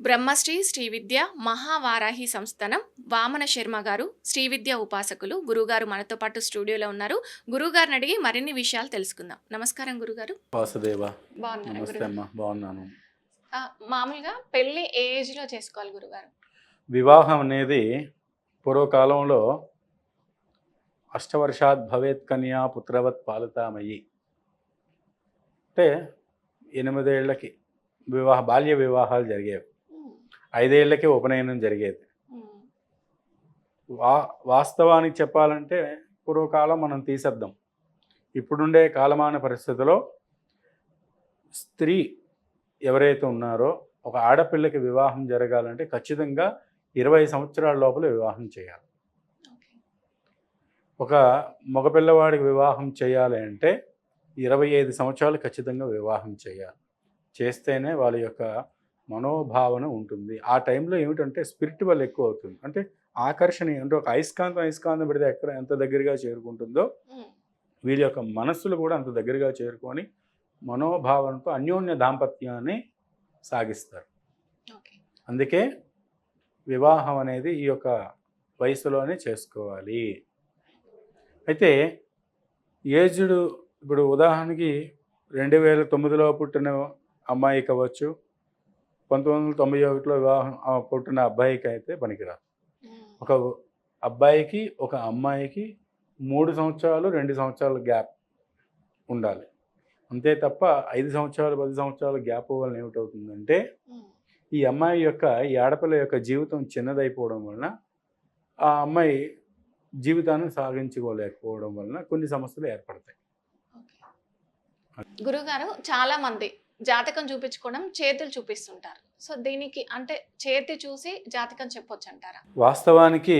బ్రహ్మశ్రీ శ్రీ విద్య మహావారాహి సంస్థనం వామన శర్మ గారు శ్రీ విద్య ఉపాసకులు గురుగారు మనతో పాటు స్టూడియోలో ఉన్నారు. గురుగారిని అడిగి మరిన్ని విషయాలు తెలుసుకుందాం. నమస్కారం గురుగారు. వాసుదేవ. బాగున్నాను. మామూలుగా పెళ్ళి ఏ ఏజ్లో చేసుకోవాలి గురుగారు? వివాహం అనేది పూర్వకాలంలో అష్టవర్షాత్ భవేత్ కన్యా పుత్రవత్ పాలితామయ్యి. అంటే ఎనిమిదేళ్ళకి వివాహ బాల్య వివాహాలు జరిగేవి. ఐదేళ్ళకి ఉపనయనం జరిగేది. వా వాస్తవానికి చెప్పాలంటే పూర్వకాలం మనం తీసేద్దాం. ఇప్పుడుండే కాలమాన పరిస్థితిలో స్త్రీ ఎవరైతే ఉన్నారో ఒక ఆడపిల్లకి వివాహం జరగాలంటే ఖచ్చితంగా ఇరవై సంవత్సరాల లోపల వివాహం చేయాలి. ఒక మగపిల్లవాడికి వివాహం చేయాలి అంటే ఇరవై ఐదు సంవత్సరాలు ఖచ్చితంగా వివాహం చేయాలి. చేస్తేనే వాళ్ళ యొక్క మనోభావన ఉంటుంది. ఆ టైంలో ఏమిటంటే స్పిరిచువల్ ఎక్కువ అవుతుంది అంటే ఆకర్షణ అంటే ఒక అయస్కాంతం అయస్కాంతం పెడితే ఎక్కడ ఎంత దగ్గరగా చేరుకుంటుందో వీళ్ళ యొక్క మనస్సులు కూడా అంత దగ్గరగా చేరుకొని మనోభావనతో అన్యోన్య దాంపత్యాన్ని సాగిస్తారు. అందుకే వివాహం అనేది ఈ యొక్క వయసులోనే చేసుకోవాలి. అయితే ఏజ్డ్ ఇప్పుడు ఉదాహరణకి రెండు వేల తొమ్మిదిలో పుట్టిన అమ్మాయి కావచ్చు పంతొమ్మిది వందల తొంభై ఒకటిలో వివాహం పుట్టిన అబ్బాయికి అయితే పనికిరాదు. ఒక అబ్బాయికి ఒక అమ్మాయికి మూడు సంవత్సరాలు రెండు సంవత్సరాల గ్యాప్ ఉండాలి. అంతే తప్ప ఐదు సంవత్సరాలు పది సంవత్సరాల గ్యాప్ వల్ల ఏమిటవుతుందంటే ఈ అమ్మాయి యొక్క ఈ ఆడపిల్ల యొక్క జీవితం చిన్నదైపోవడం వలన ఆ అమ్మాయి జీవితాన్ని సాగించుకోలేకపోవడం వలన కొన్ని సమస్యలు ఏర్పడతాయి. గురుగారు చాలా మంది జాతకం చూపించుకోవడం చేతులు చూపిస్తుంటారు. సో దీనికి అంటే చేతి చూసి జాతకం చెప్పొచ్చు అంటారా వాస్తవానికి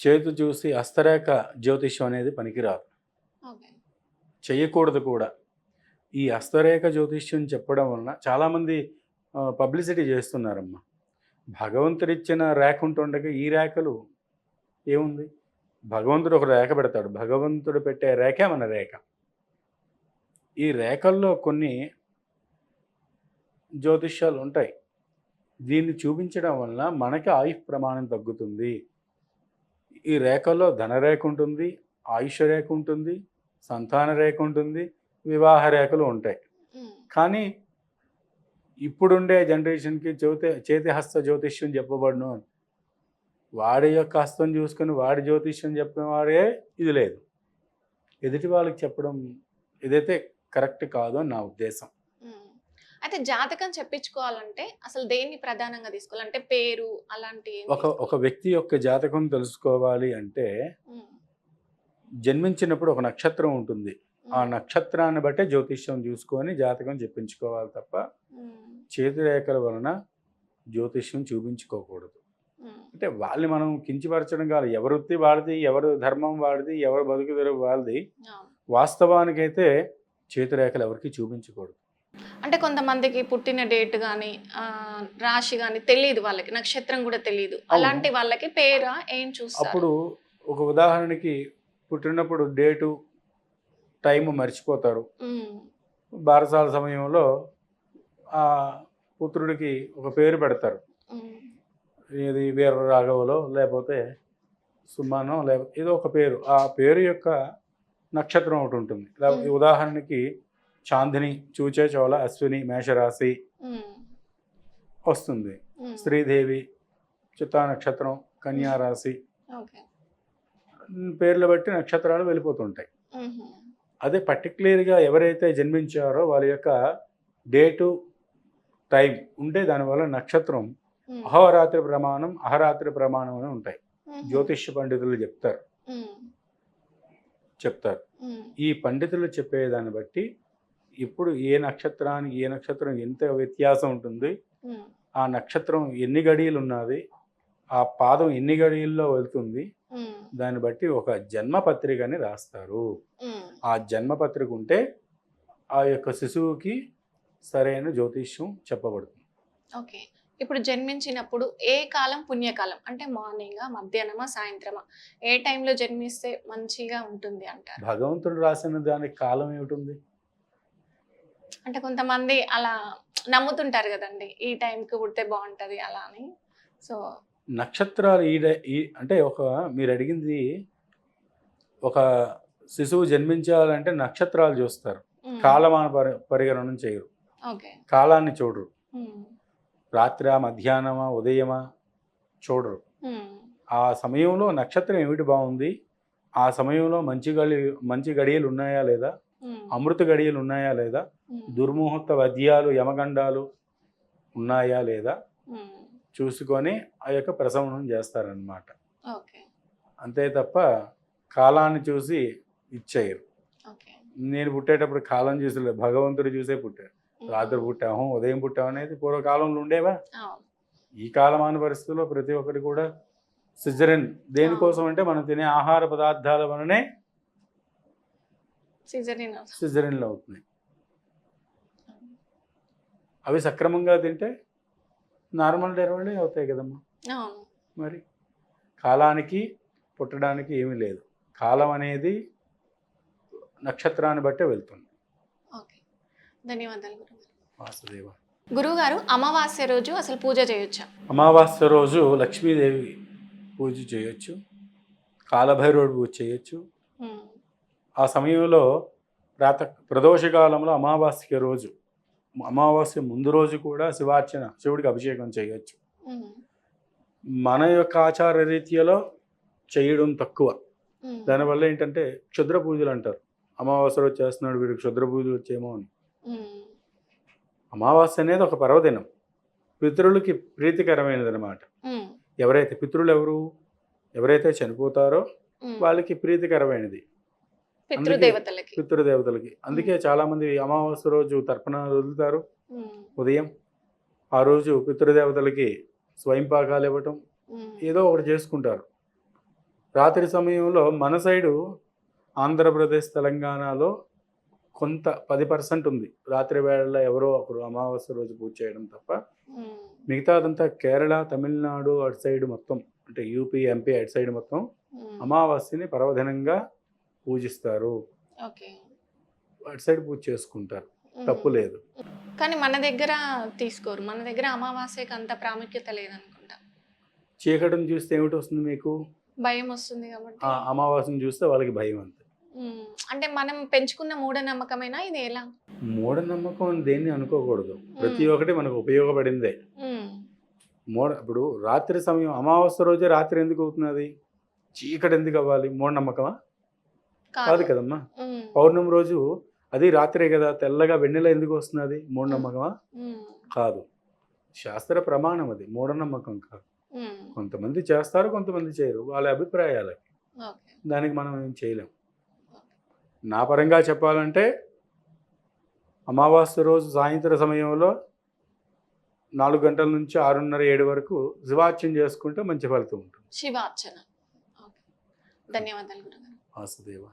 చేతు చూసి హస్తరేఖ జ్యోతిష్యం అనేది పనికిరాదు. చేయకూడదు కూడా. ఈ హస్తరేఖ జ్యోతిష్యం చెప్పడం వలన చాలామంది పబ్లిసిటీ చేస్తున్నారమ్మా. భగవంతుడిచ్చిన రేఖ ఉంటుండగా ఈ రేఖలు ఏముంది? భగవంతుడు ఒక రేఖ పెడతాడు. భగవంతుడు పెట్టే రేఖే మన రేఖ. ఈ రేఖల్లో కొన్ని జ్యోతిష్యాలు ఉంటాయి. దీన్ని చూపించడం వలన మనకి ఆయుష్ ప్రమాణం తగ్గుతుంది. ఈ రేఖల్లో ధనరేఖ ఉంటుంది ఆయుష్ రేఖ ఉంటుంది సంతాన రేఖ ఉంటుంది వివాహ రేఖలు ఉంటాయి. కానీ ఇప్పుడుండే జనరేషన్కి జ్యోతి చేతి హస్త జ్యోతిష్యం చెప్పబడును అని. వాడి యొక్క హస్తం చూసుకొని వాడి జ్యోతిష్యం చెప్పిన వాడే ఇది లేదు. ఎదుటి వాళ్ళకి చెప్పడం ఇదైతే కరెక్ట్ కాదు అని నా ఉద్దేశం. అయితే జాతకం చెప్పించుకోవాలంటే అసలు దేన్ని ప్రధానంగా తీసుకోవాలి? అంటే పేరు అలాంటి ఒక ఒక వ్యక్తి యొక్క జాతకం తెలుసుకోవాలి అంటే జన్మించినప్పుడు ఒక నక్షత్రం ఉంటుంది. ఆ నక్షత్రాన్ని బట్టే జ్యోతిష్యం చూసుకొని జాతకం చెప్పించుకోవాలి తప్ప ఉమ్, చేతి రేఖల వలన జ్యోతిష్యం చూపించుకోకూడదు. అంటే వాళ్ళని మనం కించపరచడం కాదు. ఎవరి వృత్తి వాడిది ఎవరు ధర్మం వాడిది ఎవరు బతుకుదరు వాళ్ళది. వాస్తవానికైతే చేతి రేఖలు ఎవరికి చూపించకూడదు. అంటే కొంతమందికి పుట్టిన డేట్ కానీ రాశి కానీ తెలియదు వాళ్ళకి నక్షత్రం కూడా తెలియదు అలాంటి వాళ్ళకి పేరా ఏం చూస్తారు? అప్పుడు ఒక ఉదాహరణకి పుట్టినప్పుడు డేటు టైం మర్చిపోతారు. బారసాల సమయంలో ఆ పుత్రుడికి ఒక పేరు పెడతారు. ఇది వీర రాఘవలో లేకపోతే సుమానో లేకపోతే ఏదో ఒక పేరు. ఆ పేరు యొక్క నక్షత్రం ఒకటి ఉంటుంది. ఉదాహరణకి చాందిని చూచే చోళ అశ్విని మేషరాశి వస్తుంది. శ్రీదేవి చిత్తా నక్షత్రం కన్యా రాశి పేర్లు బట్టి నక్షత్రాలు వెళ్ళిపోతుంటాయి. అదే పర్టికులర్గా ఎవరైతే జన్మించారో వాళ్ళ యొక్క డేటు టైం ఉంటే దానివల్ల నక్షత్రం అహోరాత్రి ప్రమాణం అహరాత్రి ప్రమాణం అని ఉంటాయి. జ్యోతిష్య పండితులు చెప్తారు. చెప్తారు. ఈ పండితులు చెప్పేదాన్ని బట్టి ఇప్పుడు ఏ నక్షత్రానికి ఏ నక్షత్రం ఎంత వ్యత్యాసం ఉంటుంది ఆ నక్షత్రం ఎన్ని గడియలు ఉన్నది ఆ పాదం ఎన్ని గడియల్లో వెళ్తుంది దాన్ని బట్టి ఒక జన్మ పత్రికని రాస్తారు ఆ జన్మ పత్రిక ఉంటే ఆ యొక్క శిశువుకి సరైన జ్యోతిష్యం చెప్పబడుతుంది. ఓకే. ఇప్పుడు జన్మించినప్పుడు ఏ కాలం పుణ్యకాలం? అంటే మార్నింగా మధ్యాహ్నమా సాయంత్రమా? ఏ టైంలో జన్మిస్తే మంచిగా ఉంటుంది అంటారు? భగవంతుడు రాసిన దానికి కాలం ఏమిటి అంటే కొంతమంది అలా నమ్ముతుంటారు కదండి ఈ టైంకి పుడితే బాగుంటది అలా అని. సో నక్షత్రాలు ఈ ఈ అంటే ఒక మీరు అడిగింది ఒక శిశువు జన్మించాలంటే నక్షత్రాలు చూస్తారు. కాలమాన పరి పరిగణనం చేయరు. ఓకే. కాలాన్ని చూడరు. రాత్రి మధ్యాహ్నమా ఉదయమా చూడరు. ఆ సమయంలో నక్షత్రం ఏమిటి బాగుంది? ఆ సమయంలో మంచి గడి మంచి గడియలు ఉన్నాయా లేదా? అమృత గడియలు ఉన్నాయా లేదా? దుర్ముహూర్త వద్యాలు యమగండాలు ఉన్నాయా లేదా చూసుకొని ఆ యొక్క ప్రసవనం చేస్తారనమాట అంతే తప్ప కాలాన్ని చూసి ఇచ్చేయరు. నేను పుట్టేటప్పుడు కాలం చూసి లేదు, భగవంతుడు చూసే పుట్టాడు. రాత్రి పుట్టాము ఉదయం పుట్టాము అనేది పూర్వకాలంలో ఉండేవా? ఈ కాలమాన పరిస్థితుల్లో ప్రతి ఒక్కటి కూడా సిజరన్ దేనికోసం అంటే మనం తినే ఆహార పదార్థాల వలనే సిజరీన్ సిజరన్లు అవుతున్నాయి. అవి సక్రమంగా తింటే నార్మల్ డెలివరీ అవుతాయి కదమ్మా. మరి కాలానికి పుట్టడానికి ఏమీ లేదు. కాలం అనేది నక్షత్రాన్ని బట్టే వెళ్తుంది. ఓకే. ధన్యవాదాలు గురుగారు వాసుదేవ. గురువుగారు అమావాస్య రోజు అసలు పూజ చేయొచ్చా? అమావాస్య రోజు లక్ష్మీదేవి పూజ చేయొచ్చు. కాలభైరవుడు పూజ చేయొచ్చు. ఆ సమయంలో ప్రాత ప్రదోషకాలంలో అమావాస్య రోజు అమావాస్య ముందు రోజు కూడా శివార్చన శివుడికి అభిషేకం చేయొచ్చు. ఉమ్, మన యొక్క ఆచార రీత్యలో చేయడం తక్కువ. దానివల్ల ఏంటంటే క్షుద్ర పూజలు అంటారు. అమావాస్య రోజు చేస్తున్నాడు వీడికి క్షుద్ర పూజలు వచ్చేమో అని. అమావాస్య అనేది ఒక పర్వదినం. పితరులకి ప్రీతికరమైనది అనమాట ఎవరైతే పితరులు ఎవరు ఎవరైతే చనిపోతారో. వాళ్ళకి ప్రీతికరమైనది. పితృదేవతలకి. పితృదేవతలకి. అందుకే చాలామంది అమావాస్య రోజు తర్పణాలు వదులుతారు. ఉదయం ఆ రోజు పితృదేవతలకి స్వయం పాకాలు ఇవ్వటం ఏదో ఒకటి చేసుకుంటారు. రాత్రి సమయంలో మన సైడు ఆంధ్రప్రదేశ్ తెలంగాణలో కొంత పది పర్సెంట్ ఉంది. రాత్రి వేళల్లో ఎవరో ఒకరు అమావాస్య రోజు పూజ చేయడం తప్ప మిగతాదంతా కేరళ తమిళనాడు అటు సైడ్ మొత్తం అంటే యూపీ ఎంపీ అటు సైడ్ మొత్తం. అమావాస్యని పర్వదినంగా పూజిస్తారు. ఓకే. అటు సైడ్ పూజ చేసుకుంటారు. తప్పు లేదు. కానీ మన దగ్గర తీసుకోరు. మన దగ్గర అమావాస్యకి అంత ప్రాముఖ్యత లేదనుకుంటా. చీకటిని చూస్తే ఏమిటి వస్తుంది మీకు? భయం వస్తుంది కాబట్టి. అమావాస్యను చూస్తే వాళ్ళకి భయం అంతే. అంటే మనం పెంచుకున్న మూఢనమ్మకమైనా? ఇది ఎలా? మూఢనమ్మకం అని దేన్ని అనుకోకూడదు. ప్రతి ఒక్కటి మనకు ఉపయోగపడిందే. మూఢ ఇప్పుడు రాత్రి సమయం అమావాస్య రోజే రాత్రి ఎందుకు అవుతున్నది? చీకటి ఎందుకు అవ్వాలి? మూఢనమ్మకమా? కాదు. కాదు కదమ్మా. పౌర్ణమి రోజు అది రాత్రే కదా తెల్లగా వెన్నెల ఎందుకు వస్తున్నది? మూఢనమ్మకమా? కాదు. శాస్త్ర ప్రమాణం అది మూఢనమ్మకం కాదు. కొంతమంది చేస్తారు కొంతమంది చేయరు. వాళ్ళ అభిప్రాయాలు ఓకే. దానికి మనం ఏం చేయలేం. నా పరంగా చెప్పాలంటే అమావాస్య రోజు సాయంత్రం సమయంలో నాలుగు గంటల నుంచి ఆరున్నర ఏడు వరకు శివార్చన చేసుకుంటే మంచి ఫలితం ఉంటుంది. శివార్చన. ధన్యవాదాలు వాసుదేవ.